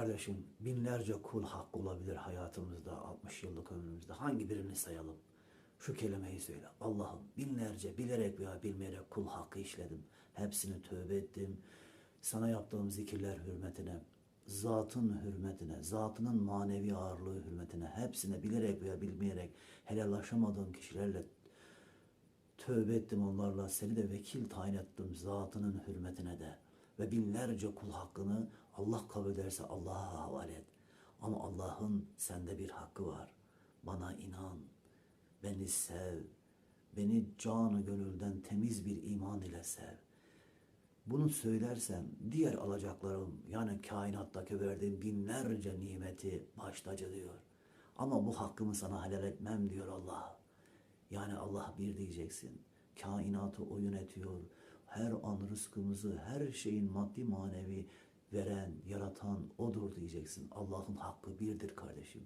Kardeşim binlerce kul hakkı olabilir hayatımızda 60 yıllık ömrümüzde. Hangi birini sayalım? Şu kelimeyi söyle. Allah'ım binlerce bilerek veya bilmeyerek kul hakkı işledim. Hepsini tövbe ettim. Sana yaptığım zikirler hürmetine, zatın hürmetine, zatının manevi ağırlığı hürmetine, hepsine bilerek veya bilmeyerek helallaşamadığım kişilerle Tövbe ettim onlarla seni de vekil tayin ettim zatının hürmetine de. Ve binlerce kul hakkını Allah kabul ederse Allah'a havale et. Ama Allah'ın sende bir hakkı var. Bana inan. Beni sev. Beni canı gönülden temiz bir iman ile sev. Bunu söylersem diğer alacaklarım yani kainattaki verdiğim binlerce nimeti baş tacı diyor. Ama bu hakkımı sana helal etmem diyor Allah. Yani Allah bir diyeceksin. Kainatı o yönetiyor. Her an rızkımızı, her şeyin maddi manevi veren, yaratan odur diyeceksin. Allah'ın hakkı birdir kardeşim.